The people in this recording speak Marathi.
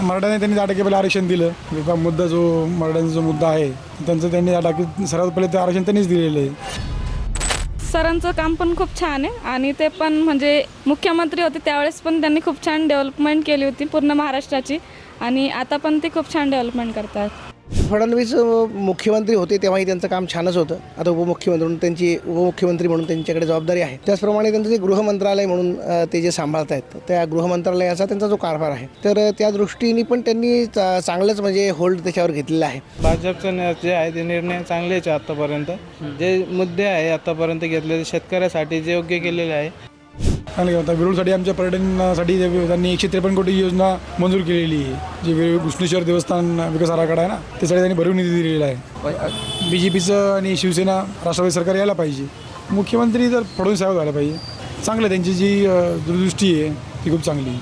मराठ्यांनी त्यांनी त्या टक्के पहिले आरक्षण दिलं. विभाग मुद्दा जो मराठ्यांचा जो मुद्दा आहे त्यांचं त्यांनी त्या टक्के सर्वात पहिले ते आरक्षण त्यांनीच दिलेलं आहे. सरांचं काम पण खूप छान आहे आणि ते पण म्हणजे मुख्यमंत्री होते त्यावेळेस पण त्यांनी खूप छान डेव्हलपमेंट केली होती पूर्ण महाराष्ट्राची आणि आता पण ते खूप छान डेव्हलपमेंट करतात. फडणवीस मुख्यमंत्री होते तेव्हाही त्यांचं काम छानच होतं. आता उपमुख्यमंत्री म्हणून त्यांची उपमुख्यमंत्री म्हणून त्यांच्याकडे जबाबदारी आहे. त्याचप्रमाणे त्यांचं जे गृहमंत्रालय म्हणून ते जे सांभाळत आहेत त्या गृहमंत्रालयाचा त्यांचा जो कारभार आहे तर त्या दृष्टीने पण त्यांनी चा- चांगलंच म्हणजे होल्ड त्याच्यावर घेतलेला आहे. भाजपचं जे आहे ते निर्णय चांगलेच आहे आत्तापर्यंत जे मुद्दे आहे आत्तापर्यंत घेतलेले शेतकऱ्यासाठी जे योग्य केलेले आहे चांगले होता विरोधसाठी आमच्या पर्यटनासाठी त्यांनी एकशे त्रेपन्न कोटी योजना मंजूर केलेली आहे. जी वे- घुसणेश्वर देवस्थान विकास आराखडा आहे ना त्यासाठी त्यांनी भरीव निधी दिलेला आहे. बी जे पीचं आणि शिवसेना राष्ट्रवादी सरकार यायला पाहिजे. मुख्यमंत्री जर फडणवीस साहेब व्हायला पाहिजे चांगलं त्यांची जी दूरदृष्टी आहे ती खूप चांगली आहे.